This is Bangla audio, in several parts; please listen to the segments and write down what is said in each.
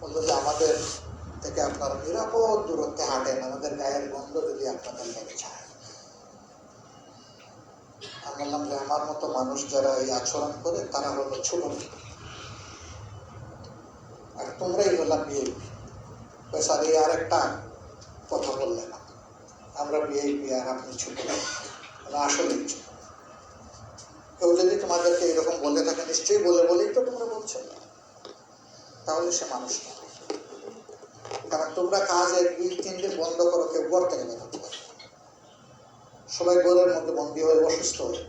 বলল যে আমাদের থেকে আপনারা নিরাপদ দূরত্বে হাঁটেন, আমাদের গায়ের গন্ধ যদি আপনাদের লেগে যায় আমি বললাম যে আমার মতো মানুষ যারা এই আচরণ করে, তারা হলো ছোট। আর তোমরাই হলাম বিএপি স্যার এই আর একটা কথা বললেন আমরা বিএপি আর আপনি ছোট। মানে ছোট কেউ যদি তোমাদেরকে এরকম বলে থাকে, নিশ্চয়ই বলে বলেই তো তোমরা বলছো না। তাহলে সে মানুষ না। কারণ তোমরা কাজ এক দুই তিন দিন বন্ধ করো, কেউ ঘর থেকে বেরোতে পারে সবাই ঘরের মধ্যে বন্দী হয়ে অসুস্থ হয়ে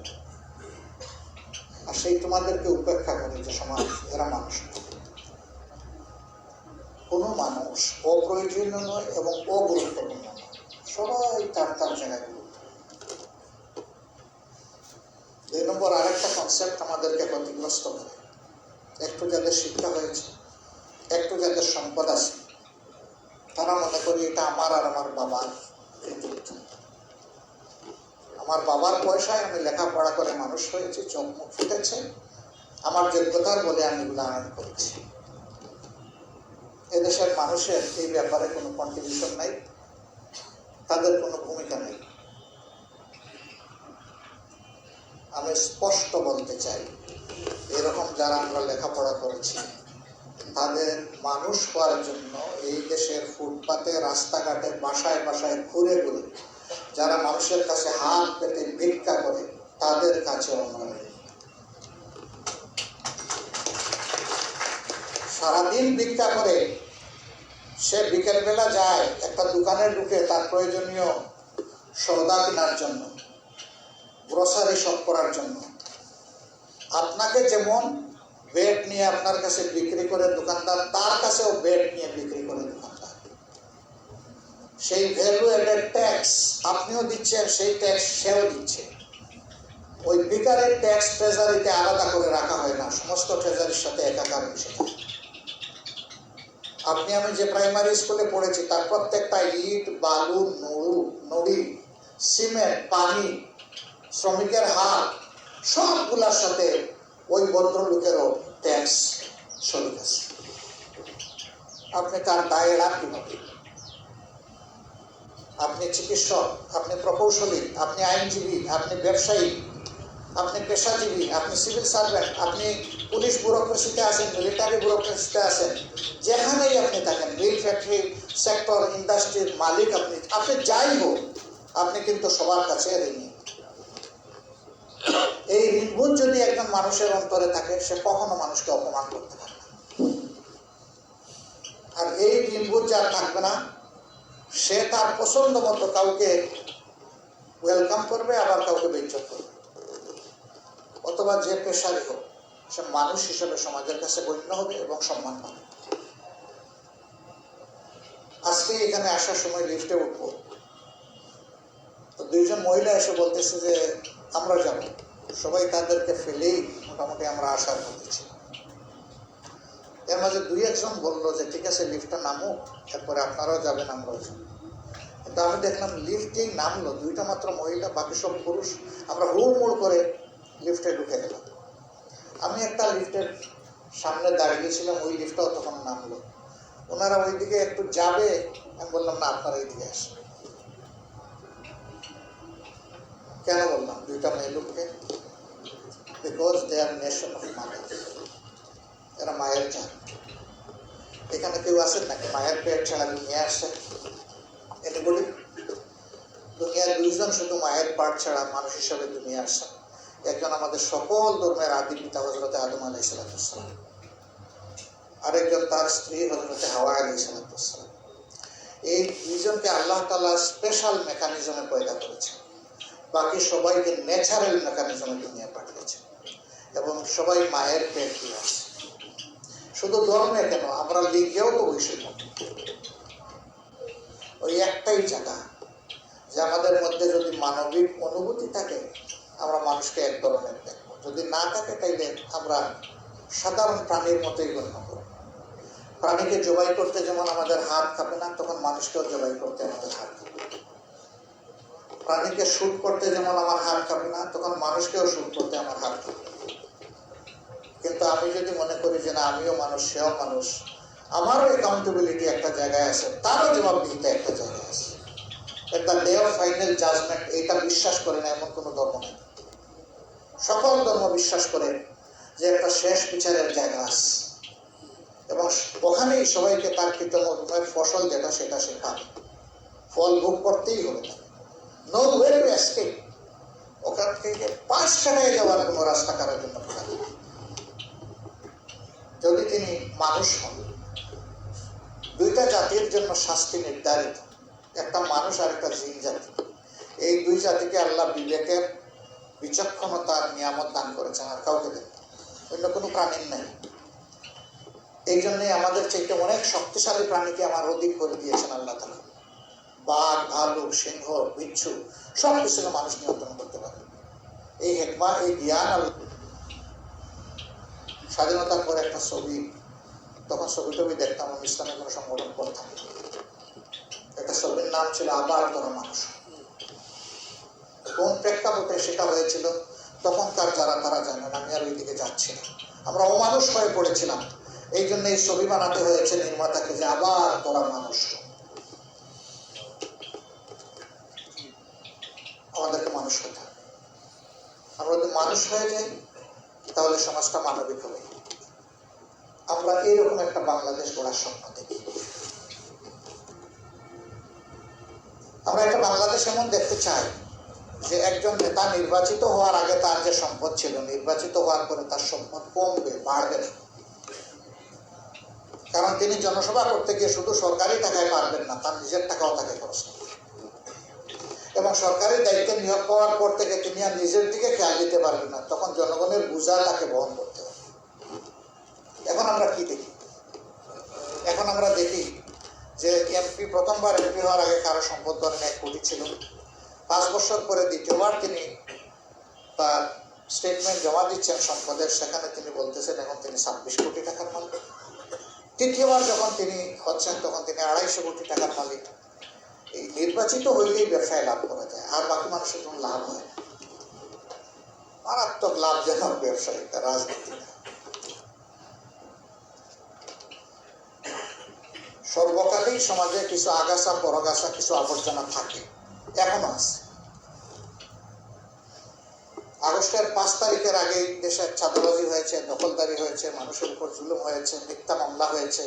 আর সেই তোমাদেরকে উপেক্ষা করে যে সমাজ, এরা মানুষ কোনো মানুষ অপ্রয়োজনীয় নয় এবং অগুরুত্বপূর্ণ নয়। সবাই তার তার জায়গায় দুই নম্বর, আরেকটা কনসেপ্ট আমাদেরকে ক্ষতিগ্রস্ত করে। একটু যাদের শিক্ষা হয়েছে, একটু যাদের সম্পদ আছে, তারা মনে করি এটা আমার আর আমার বাবার আমার বাবার পয়সায় আমি লেখাপড়া করে মানুষ হয়েছি, চোখ মুখ ফুটেছে। আমার যোগ্যতার বলে আমি এগুলো আনয়ন করেছি। এদেশের মানুষের এই ব্যাপারে কোনো কন্ট্রিবিউশন নাই। তাদের কোনো ভূমিকা নেই। আমি স্পষ্ট বলতে চাই, এরকম যারা আমরা লেখাপড়া করেছি, তাদের মানুষ হওয়ার জন্য এই দেশের ফুটপাতে, রাস্তাঘাটে, বাসায় বাসায় ঘুরে ঘুরে যারা মানুষের কাছে হাত পেতে ভিক্ষা করে, তাদের কাছে আমরা। সারাদিন ভিক্ষা করে, সে বিকেলবেলা যায়, একটা দোকানে ঢুকে তার প্রয়োজনীয় সৌদা কেনার জন্য গ্রসারি শপ করার জন্য। আপনাকে যেমন বেড নিয়ে আপনার কাছে বিক্রি করে দোকানদার, তার কাছেও বেড নিয়ে বিক্রি করে দোকানদার। সেই ভ্যালু এডেড ট্যাক্স আপনিও দিচ্ছেন, সেই ট্যাক্স সেও দিচ্ছে। ওই বিকারের ট্যাক্স ট্রেজারিতে আলাদা করে রাখা হয় না, সমস্ত ট্রেজারির সাথে একাকার মিশে আপনি, আমি যে প্রাইমারি স্কুলে পড়েছি, তার প্রত্যেকটা ইট, বালু, নুড়ু, নড়ি, সিমেন্ট, পানি শ্রমিকের হাত সবগুলার সাথে ওই ভদ্রলোকেরও ট্যাক্স শরিক আছে। আপনি তার দায় এড়ান কীভাবে? আপনি চিকিৎসক, আপনি প্রকৌশলী, আপনি আইনজীবী, আপনি ব্যবসায়ী, আপনি পেশাজীবী, আপনি সিভিল সার্ভেন্ট আপনি পুলিশ ব্যুরোক্রেসিতে আছেন মিলিটারি ব্যুরোক্রেসিতে আছেন, যেখানেই আপনি থাকেন মিল ফ্যাক্টরি সেক্টর ইন্ডাস্ট্রির মালিক আপনি আপনি যাই হোক, আপনি কিন্তু সবার কাছে ঋণী। এই ঋণবোধ যদি একজন মানুষের অন্তরে থাকে, সে কখনো মানুষকে অপমান করতে পারে আর এই ঋণবোধ যার থাকবে না, সে তার পছন্দ মতো কাউকে ওয়েলকাম করবে, আবার কাউকে বেঞ্চত করবে। অথবা যে পেশারই হোক, সে মানুষ হিসেবে সমাজের কাছে গণ্য হবে এবং সম্মান পাবে। আজকে এখানে আসার সময় লিফটে উঠবো। দুইজন মহিলা এসে বলতেছে যে আমরা যাব সবাই তাদেরকে ফেলেই মোটামুটি আমরা আসার করতেছি এর মাঝে দুই একজন বলল যে, ঠিক আছে লিফটটা নামুক এরপরে আপনারাও যাবেন, আমরাও যাব। কিন্তু আমি দেখলাম লিফটেই নামলো, দুইটা মাত্র মহিলা, বাকি সব পুরুষ। আমরা হুড়মুড় করে লিফটে ঢুকে গেলাম। আমি একটা লিফটের সামনে দাঁড়িয়েছিলাম ওই লিফটটাও তখন নামলো। ওনারা ওইদিকে একটু যাবে, আমি বললাম, না, আপনারা এইদিকে আসেন। কেন বললাম? দুইটা মেয়ে লোককে? Because they are nation of mother এরা মায়ের জাত। এখানে কেউ আছেন নাকি? মায়ের পেট ছাড়া দুনিয়া আসে? এটা বলি। দুনিয়ার দুইজন শুধু মায়ের পাট ছাড়া মানুষ হিসাবে দুনিয়া আসে। একজন আমাদের সকল ধর্মের আদি পিতা হজরতে আদম আলাই সালাতাম আরেকজন তার স্ত্রী হজরতে হাওয়া আলাই সালাতাম এই দুইজনকে আল্লাহ তালা স্পেশাল মেকানিজমে পয়দা করেছে বাকি সবাইকে ন্যাচারাল মেকানিজমে দুনিয়া পাঠিয়েছে। এবং সবাই মায়ের পেট আছে শুধু ধর্মে কেন? আমরা লিগেও তো ওই সময় ওই একটাই জায়গা, যে আমাদের মধ্যে যদি মানবিক অনুভূতি থাকে, আমরা মানুষকে এক ধরনের দেখব। যদি না থাকে, তাইলে আমরা সাধারণ প্রাণীর মতোই গণ্য করব। প্রাণীকে জবাই করতে যেমন আমাদের হাত কাঁপে না, তখন মানুষকেও জবাই করতে আমাদের হাত কাঁপে প্রাণীকে শুট করতে যেমন আমার হাত কাঁপে না, তখন মানুষকেও শুট করতে আমার হাত কাঁপে। কিন্তু আমি যদি মনে করি যে না, আমিও মানুষ, সেও মানুষ, আমারও অ্যাকাউন্টেবিলিটি একটা জায়গায় আছে, তারও জবাবদিহিতা একটা জায়গায় আছে। একটা ডে অফ ফাইনাল জাজমেন্ট এটা বিশ্বাস করে না, এমন কোনো ধর্ম নেই। সকল ধর্ম বিশ্বাস করে যে একটা শেষ বিচারের জায়গা আছে। এবং ওখানেই সবাইকে তার কৃতকর্মের ফসল যেটা, সেটা সে পাবে। ফল ভোগ করতেই হবে নো ওয়ে টু এসকেপ ওখান থেকে পাঁচ কাটায় যাওয়ার কোনো রাস্তা কারোর জন্য যদি তিনি মানুষ হন দুইটা জাতির জন্য শাস্তি নির্ধারিত একটা মানুষ আর একটা জিন জাতি এই দুই জাতিকে আল্লাহ বিবেকের বিচক্ষণতার নিয়ামত দান করেছেন আর কাউকে দেন অন্য কোনো প্রাণীর নেই এই জন্যই আমাদের চাইতে অনেক শক্তিশালী প্রাণীকে আমার অধিক করে দিয়েছেন আল্লাহ তালা ভালুক সিংহ, বিচ্ছু সব কিছুকে মানুষ নিয়ন্ত্রণ করতে পারে। এই হেকমা, এই জ্ঞান আল্লাহ স্বাধীনতার পরে একটা ছবি, তখন ছবি টবি দেখতাম, আমি ইসলামের কোনো সংগঠন করতাম। একটা ছবির নাম ছিল, আবার তোরা মানুষ। কোন প্রেক্ষাপটে সেটা হয়েছিল, তখনকার যারা, তারা জানেন আমি আর ওই দিকে যাচ্ছি না। আমরা অমানুষ হয়ে পড়েছিলাম। এই জন্য এই ছবি বানাতে হয়েছে নির্মাতাকে যে আবার তোরা মানুষ। আমাদেরকে মানুষ হতে হবে। আমরা যদি মানুষ হয়ে যাই, তাহলে সমাজটা মানবিক হবে। আমরা এইরকম একটা বাংলাদেশ গড়ার স্বপ্ন দেখি। আমরা একটা বাংলাদেশ এমন দেখতে চাই যে একজন নেতা নির্বাচিত হওয়ার আগে তার যে সম্পদ ছিল, নির্বাচিত হওয়ার পরে তার সম্পদ কমবে, বাড়বে না। কারণ তিনি জনসভা করতে গিয়ে শুধু সরকারি টাকায় পারবেন না, তার নিজের টাকাও তাকে খরচ করতে হবে। এবং সরকারি দায়িত্ব নিয়োগ পাওয়ার পর থেকে তিনি আর নিজের দিকে খেয়াল দিতে পারবে না। তখন জনগণের বোঝা তাকে বহন করতে হবে। এখন আমরা কি দেখি? এখন আমরা দেখি যে এমপি প্রথমবার এমপি হওয়ার আগে কারও সম্পদ ধরেন এক কোটি ছিল। পাঁচ বছর পরে দ্বিতীয়বার তিনি তার স্টেটমেন্ট জমা দিচ্ছেন সম্পদের। সেখানে তিনি বলতেছেন, এখন তিনি ছাব্বিশ কোটি টাকার মালিক। তৃতীয়বার যখন তিনি হচ্ছেন, তখন তিনি আড়াইশো কোটি টাকার মালিক। এই নির্বাচিত হইলেই ব্যবসায় লাভ করা যায়, আর বাকি মানুষের কোনো লাভ হয় না। মারাত্মক লাভজনক ব্যবসায়ী এটা রাজনীতি। সর্বকালেই সমাজে কিছু আগাছা, পরগাছা, কিছু আবর্জনা থাকে, এখনও আছে। আগস্টের পাঁচ তারিখের আগে দেশে চাঁদাবাজি হয়েছে, দখলদারি হয়েছে, মানুষের উপর জুলুম হয়েছে, মিথ্যা মামলা হয়েছে,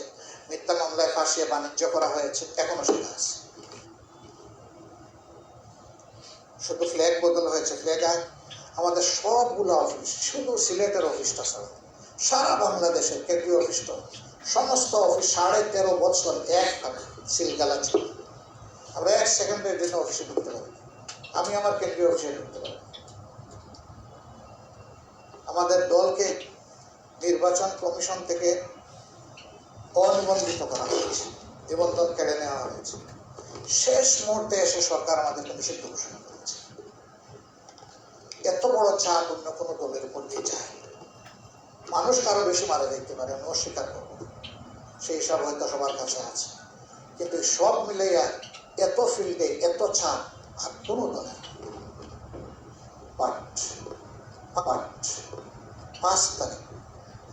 মিথ্যা মামলায় ফাঁসিয়ে বাণিজ্য করা হয়েছে, এখনও সেটা আছে। শুধু ফ্ল্যাগ বদল হয়েছে ফ্ল্যাগ আমাদের সবগুলো অফিস শুধু সিলেটের অফিসটা ছাড়া সারা বাংলাদেশের কেন্দ্রীয় অফিসটা সমস্ত অফিস সাড়ে তেরো বছর এক সিলগালা ছিল আমরা এক সেকেন্ডের জন্য অফিসে ঢুকতে পারি। আমি আমার কেন্দ্রীয় অফিসে ঢুকতে পারি। আমাদের দলকে নির্বাচন কমিশন থেকে অনিবন্ধিত করা হয়েছে। নিবন্ধন কেড়ে নেওয়া হয়েছে। শেষ মুহূর্তে এসে সরকার আমাদেরকে নিষিদ্ধ ঘোষণা করেছে। এত বড় চাপ অন্য কোনো দলের উপর দিয়ে যায় মানুষ কারও বেশি মারা দেখতে পারে, আমি অস্বীকার করব। সেই হিসাব হয়তো সবার কাছে আছে। কিন্তু সব মিলাইয়া এত ফিল্ডে এত চাপ আর কোনো দলের। বাট বাট পাঁচ তারিখ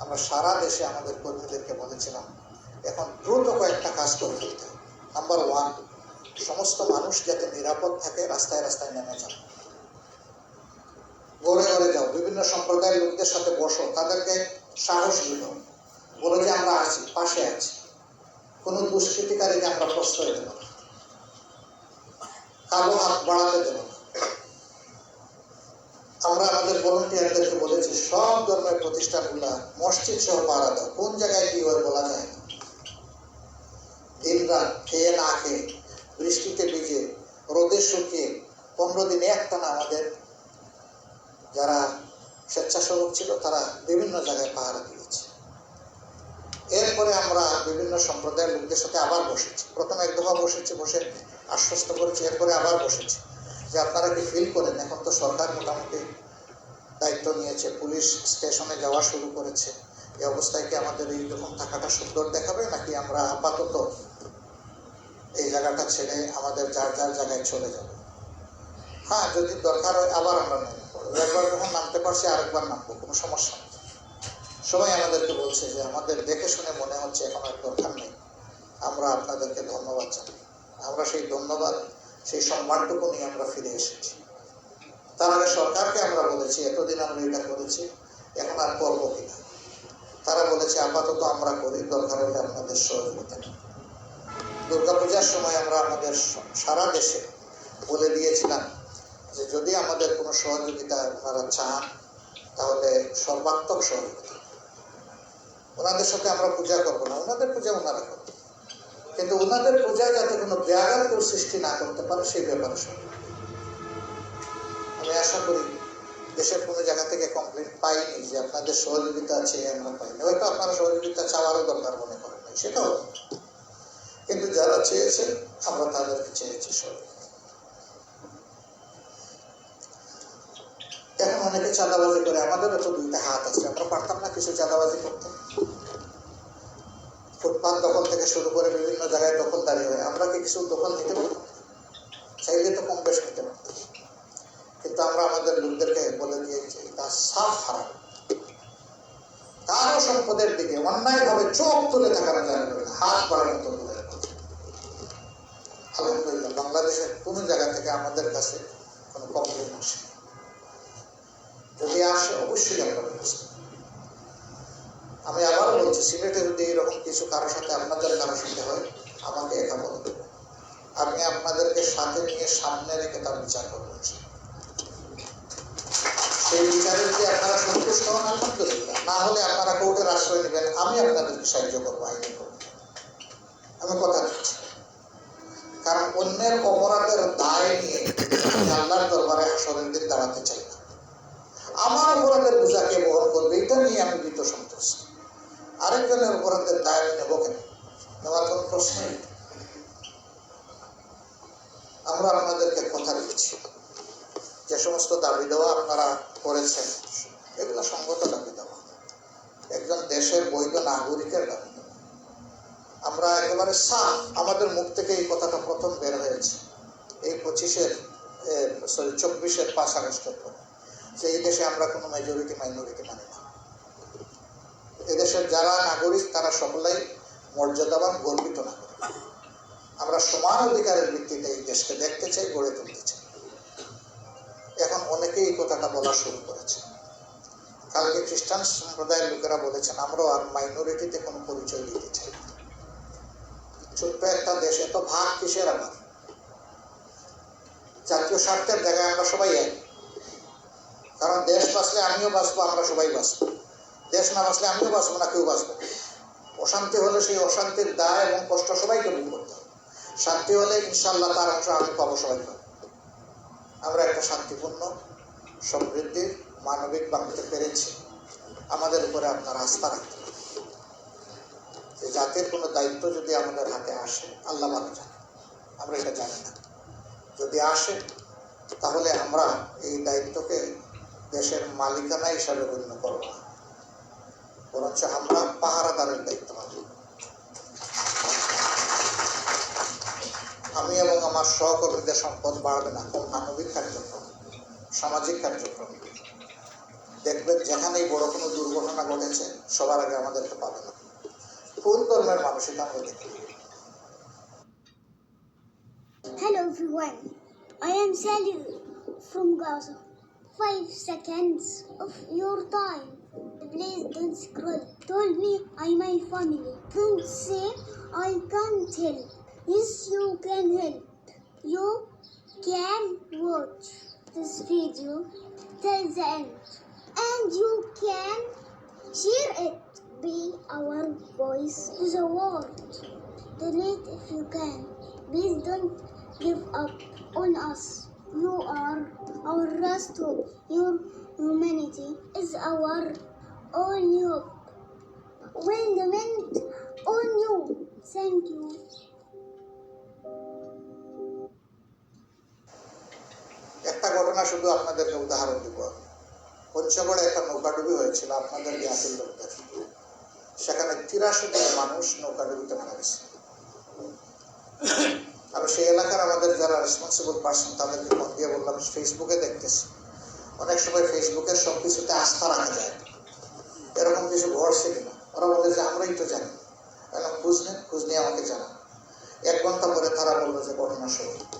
আমরা সারা দেশে আমাদের কর্মীদেরকে বলেছিলাম, এখন দ্রুত কয়েকটা কাজ করে ফেলতে নাম্বার ওয়ান সমস্ত মানুষ যাতে নিরাপদ থাকে, রাস্তায় রাস্তায় নেমে যান। ঘরে ঘরে যাও, বিভিন্ন সম্প্রদায়ের লোকদের সাথে বসো, তাদেরকে সাহস দিল বলো যে আমরা আছি, পাশে আছি। কোনো দুষ্কৃতিকারীকে আমরা প্রশ্রয় দেব না। কালো হাত বাড়াতে দেব না। আমরা আমাদের ভলেন্টিয়ারদেরকে বলেছি, সব ধর্মের প্রতিষ্ঠানগুলা মসজিদ সহ পাড়া দাও। কোন জায়গায় কি হয় বলা যায় না। দিন রাত খেয়ে না খেয়ে বৃষ্টিতে ভিজে রোদে শুকিয়ে পনেরো দিন একটানা আমাদের যারা স্বেচ্ছাসেবক ছিল, তারা বিভিন্ন জায়গায় পাহারা দিয়েছে। এরপরে আমরা বিভিন্ন সম্প্রদায়ের লোকদের সাথে আবার বসেছি। প্রথমে এক দফা বসেছি, বসে আশ্বস্ত করেছি, এরপরে আবার বসেছি। যে আপনারা কি ফিল করেন? এখন তো সরকার মোটামুটি দায়িত্ব নিয়েছে, পুলিশ স্টেশনে যাওয়া শুরু করেছে। এই অবস্থায় কি আমাদের এইরকম থাকাটা সুন্দর দেখাবে, নাকি আমরা আপাতত এই জায়গাটা ছেড়ে আমাদের যার যার জায়গায় চলে যাবে। হ্যাঁ যদি দরকার হয় আবার আমরা পড়ব একবার যখন নামতে পারছি, আরেকবার নামবো, কোনো সমস্যা নেই। সবাই আমাদেরকে বলছে যে, আমাদের দেখে শুনে মনে হচ্ছে এখন আর দরকার নেই। আমরা আপনাদেরকে ধন্যবাদ জানাই। আমরা সেই ধন্যবাদ, সেই সম্মানটুকু নিয়ে আমরা ফিরে এসেছি। তার আগে সরকারকে আমরা বলেছি, এতদিন আমরা এটা করেছি, এখন আর করব কিনা? তারা বলেছে, আপাতত আমরা করি, দরকার হলে আপনাদের সহযোগিতা। দুর্গাপূজার সময় আমরা আমাদের সারা দেশে বলে দিয়েছিলাম যে যদি আমাদের কোনো সহযোগিতা আপনারা চান, তাহলে সর্বাত্মক সহযোগিতা। ওনাদের সাথে আমরা পূজা করব না, ওনাদের পূজা ওনারা করব। কিন্তু ওনাদের পূজায় যাতে কোনো ব্যাঘাত কেউ সৃষ্টি না করতে পারে, সেই ব্যাপারে আমি আশা করি দেশের কোনো জায়গা থেকে কমপ্লেন পাইনি যে আপনাদের সহযোগিতা আছে আমরা পাইনি। হয়তো আপনারা সহযোগিতা চাওয়ারও দরকার মনে করেন সেটাও কিন্তু যারা চেয়েছে আমরা তাদেরকে চেয়েছি সহযোগিতা এখন অনেকে চাঁদাবাজি করে আমাদেরও তো দুইটা হাত আছে, আমরা পারতাম না কিছু চাঁদাবাজি করতে। ফুটপাত দখল থেকে শুরু করে বিভিন্ন জায়গায় দখলদারি হয়। আমরা কি কিছু দখল নিতে পারতাম? চাইলে তো কম বেশ নিতে পারতাম। কিন্তু আমরা আমাদের লোকদেরকে বলে দিয়েছি তা সাফ হারাম। কারও সম্পদের দিকে অন্যায়ভাবে চোখ তুলে তাকানো যাবে হাত বাড়ানো। আলহামদুলিল্লাহ বাংলাদেশের কোনো জায়গা থেকে আমাদের কাছে কোনো কমপ্লেন আসে যদি আসে, অবশ্যই আমরা আমি আবার বলছি, সিলেটে যদি এরকম কিছু কারোর সাথে আপনাদের কারোর সাথে হয়, আমাকে একা বলে দেবে আমি আপনাদেরকে সাথে নিয়ে সামনে রেখে তার বিচার করব। সেই বিচারে যদি আপনারা সন্তুষ্ট হন? আলহামদুলিল্লাহ। না হলে আপনারা কোর্টের আশ্রয় নেবেন, আমি আপনাদেরকে সাহায্য করব, আইনি করব। আমি কথা দিচ্ছি। কারণ অন্যের অপরাধের দায় নিয়ে আল্লাহর দরবারে হাসরের দিন দাঁড়াতে চাই না। আমার অপরাধের বোঝাকে বহন করবে, এটা নিয়ে আমি ভীত সন্তুষ্ট আরেকজনের অপরাধের দায় আমি নেব কেন? নেওয়ার কোনো প্রশ্ন নেই। আমরা আপনাদেরকে কথা দিচ্ছি। যে সমস্ত দাবি দেওয়া আপনারা করেছেন, এগুলো সঙ্গত দাবি দেওয়া। একজন দেশের বৈধ নাগরিকের দাবি। আমরা একেবারে সাফ আমাদের মুখ থেকে এই কথাটা প্রথম বের হয়েছে। এই পঁচিশের সরি চব্বিশের পাঁচ আগস্টের পর। যে এই দেশে আমরা কোনো মেজরিটি মাইনরিটি মানি না। এদেশের যারা নাগরিক, তারা সকলেই মর্যাদাবান, গর্বিত নাগরিক। আমরা সমান অধিকারের ভিত্তিতে এই দেশকে দেখতে চাই, গড়ে তুলতে চাই। এখন অনেকেই এই কথাটা বলা শুরু করেছে। কালকে খ্রিস্টান সম্প্রদায়ের লোকেরা বলেছেন, আমরাও আর মাইনরিটিতে কোনো পরিচয় দিতে চাই না। ছোট্ট একটা দেশ এত ভাগ কিসের আবার জাতীয় স্বার্থের জায়গায় আমরা সবাই এক। কারণ দেশ বাঁচলে আমিও বাঁচবো, আমরা সবাই বাঁচবো। দেশ না বাঁচলে আমিও বাঁচবো না, কেউ বাঁচবো। অশান্তি হলে সেই অশান্তির দায় এবং কষ্ট সবাইকে ভোগ করতে হবে। শান্তি হলে ইনশাল্লাহ তার অংশ আমি পাবো সবাই পাবো। আমরা একটা শান্তিপূর্ণ সমৃদ্ধির মানবিক বাঁধতে পেরেছি। আমাদের উপরে আপনার আস্থা রাখতে যে জাতির কোনো দায়িত্ব যদি আমাদের হাতে আসে, আল্লাহ ভালো জানে। আমরা এটা জানি না। যদি আসে, তাহলে আমরা এই দায়িত্বকে দেশের মালিকানা হিসাবে গণ্য করব না। বরঞ্চ আমরা পাহারাদারের দায়িত্ব পাব আমি এবং আমার সহকর্মীদের সম্পদ বাড়বে না। কোন মানবিক কার্যক্রম, সামাজিক কার্যক্রম। দেখবেন যেখানেই বড় কোনো দুর্ঘটনা ঘটেছে, সবার আগে আমাদেরকে পাবে না। কোন ধর্মের মানুষই আমরা দেখি Hello everyone, I am Sally from Gaza. Five seconds of your time. Please don't scroll. Told me I my family. Don't say I can't help. Yes, you can help. You can watch this video till the end. And you can share it. Be our voice to the world. Donate if you can. Please don't give up on us. You are our last hope. Your humanity is our only hope. When the meant on you. Thank you. একটা ঘটনা শুধু আপনাদেরকে উদাহরণ দিব আমি পঞ্চগড়ে একটা নৌকাডুবি হয়েছিল আপনাদের জ্ঞাতির লোকদের সেখানে তিরাশি জন মানুষ নৌকাডুবিতে মারা গেছে। আর সেই এলাকার আমাদের যারা রেসপন্সিবল পার্সন তাদেরকে ফোন দিয়ে বললাম ফেসবুকে দেখতেছি। অনেক সময় ফেসবুকের সব কিছুতে আস্থা রাখা যায়। এরকম কিছু ঘটছে কিনা? ওরা বলে যে, আমরাই তো জানি। এখন খোঁজ নেন খোঁজ নিয়ে আমাকে জানান এক ঘণ্টা পরে তারা বলল যে, ঘটনা সত্যি।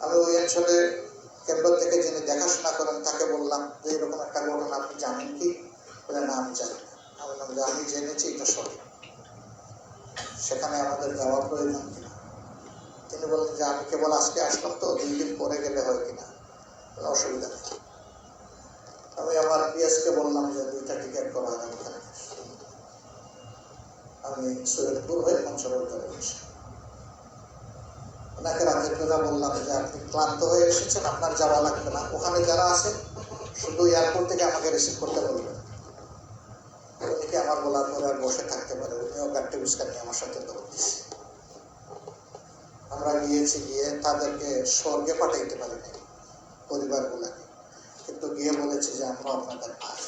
আমি ওই অঞ্চলে কেন্দ্র থেকে যিনি দেখাশোনা করেন, তাকে বললাম যে, এরকম একটা ঘটনা আপনি জানেন কি? বলে না আমি জানি বললাম যে আমি জেনেছি, এটা সঠিক। সেখানে আমাদের যাওয়া প্রয়োজন কিনা? তিনি বললেন যে, আমি কেবল আজকে আসলাম তো, দুই দিন পরে গেলে হয় কিনা? অসুবিধা নেই। আমি আমার পিএসকে বললাম যে, দুইটা টিকিট করা আগামীকাল আমি সৈয়দপুর হয়ে পঞ্চগড় চলে গেছি ওনাকে বেলা বললাম যে, আপনি ক্লান্ত হয়ে এসেছেন, আপনার যাওয়া লাগবে না। ওখানে যারা আছে শুধু এয়ারপোর্ট থেকে আমাকে রিসিভ করতে বলবেন। আমার বলার পরে আর বসে থাকতে পারে। উনিও গাড়িতে উস্কা নিয়ে আমার সাথে দৌড় আমরা গিয়েছি, গিয়ে তাদেরকে স্বর্গে পাঠাইতে পারিনি, পরিবারগুলোকে। কিন্তু গিয়ে বলেছি যে, আমরা আপনাদের ভাই।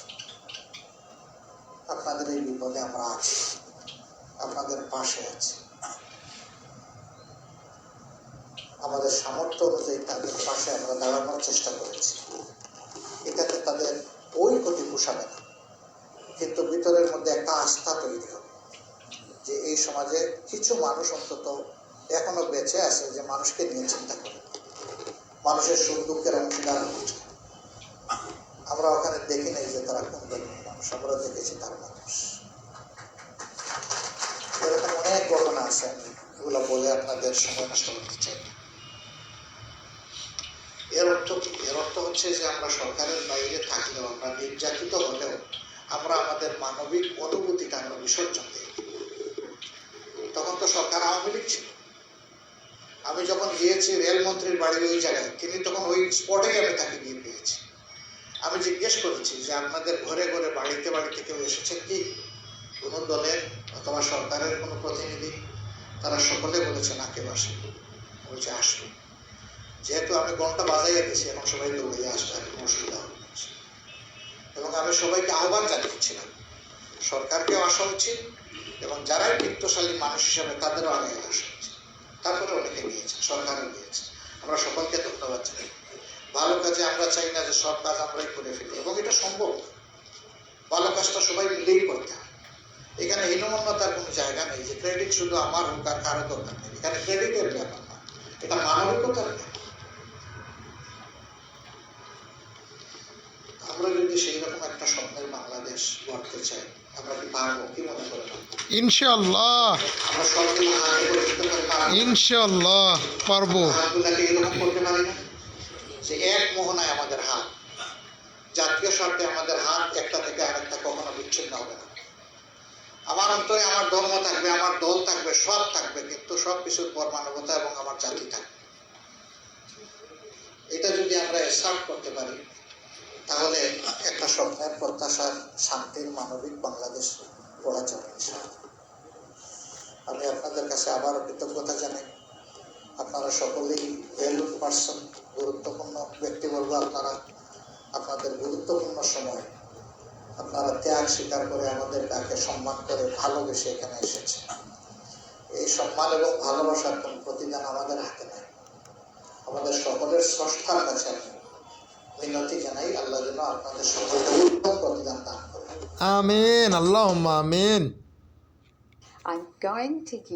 আপনাদের এই বিপদে আমরা আছি। আপনাদের পাশে আছি। আমাদের সামর্থ্য অনুযায়ী তাদের পাশে আমরা দাঁড়ানোর চেষ্টা করেছি। এটাতে তাদের ওই ক্ষতি পোষাবে না। কিন্তু ভিতরের মধ্যে একটা আস্থা তৈরি হবে যে এই সমাজে কিছু মানুষ অন্তত এখনও বেঁচে আছে যে মানুষকে নিয়ে চিন্তা করে। মানুষের সুখ দুঃখের অংশীদার হচ্ছে আমরা ওখানে দেখি নাই যে তারা কোন মানুষ, আমরা দেখেছি তার মানুষ। এরকম অনেক ঘটনা আছে এগুলো বলে আপনাদের সময় নষ্ট করতে চাই এর অর্থ কি? এর অর্থ হচ্ছে যে আমরা সরকারের বাইরে থাকলেও, আমরা নির্যাতিত হলেও আমরা আমাদের মানবিক অনুভূতিটা আমরা বিসর্জন দিই। তখন তো সরকার আওয়ামী লীগ ছিল। আমি যখন গিয়েছি রেলমন্ত্রীর বাড়ি ওই জায়গায়, তিনি তখন ওই স্পটেই আমি তাকে গিয়ে পেয়েছি। আমি জিজ্ঞেস করেছি যে আপনাদের ঘরে ঘরে বাড়িতে বাড়িতে কেউ এসেছেন কি? কোনো দলের অথবা সরকারের কোনো প্রতিনিধি? তারা সকলে বলেছে, না, কেউ আসে বলছে, আসবে। যেহেতু আমি গণটা বাজাইয়া দিয়েছি, এখন সবাই দৌড়িয়ে আসবে, আর অসুবিধা হবে। এবং আমি সবাইকে আহ্বান জানিয়েছিলাম সরকারকেও আসা উচিত এবং যারাই বৃত্তশালী মানুষ হিসাবে তাদেরও আগে আসা উচিত। তারপরে অনেকে গিয়েছে সরকারও নিয়েছে আমরা সকলকে ধন্যবাদ জানাই। ভালো কাজে আমরা চাই না যে সব কাজ আমরাই করে ফেলি এবং এটা সম্ভব। ভালো কাজটা সবাই মিলেই করতে হয়। এখানে হীনমন্যতার কোনো জায়গা নেই যে ক্রেডিট শুধু আমার হোক আর কারও দরকার নেই। এখানে ক্রেডিটের ব্যাপার না। এটা মানবিকতার ব্যাপার। ইনশাল্লাহ? ইনশাল্লাহ পারব। যে এক মোহনায় আমাদের হাত। জাতীয় স্বার্থে আমাদের হাত একটা থেকে আরেকটা কখনো বিচ্ছিন্ন হবে না। আমার অন্তরে আমার ধর্ম থাকবে, আমার দল থাকবে, সব থাকবে, কিন্তু সব কিছুর পর মানবতা এবং আমার জাতি থাকবে। এটা যদি আমরা এসার্ট করতে পারি তাহলে একটা স্বপ্নের প্রত্যাশার শান্তির মানবিক বাংলাদেশ গড়া ইনশাআল্লাহ। আমি আপনাদের কাছে আবার কৃতজ্ঞতা জানাই। আপনারা সকলেই ভ্যালুড পার্সন গুরুত্বপূর্ণ ব্যক্তিবর্গ আপনারা আপনাদের গুরুত্বপূর্ণ সময় আপনারা ত্যাগ স্বীকার করে আমাদের তাকে সম্মান করে ভালোবেসে এখানে এসেছে। এই সম্মান এবং ভালোবাসার কোন প্রতিদান আমাদের হাতে নাই। আমাদের সকলের স্রষ্টার কাছে আমি মিনতি জানাই আল্লাহ যেন আপনাদের সকলকে উত্তম প্রতিদান দান করে আমিন আল্লাহ আমিন। I'm going to give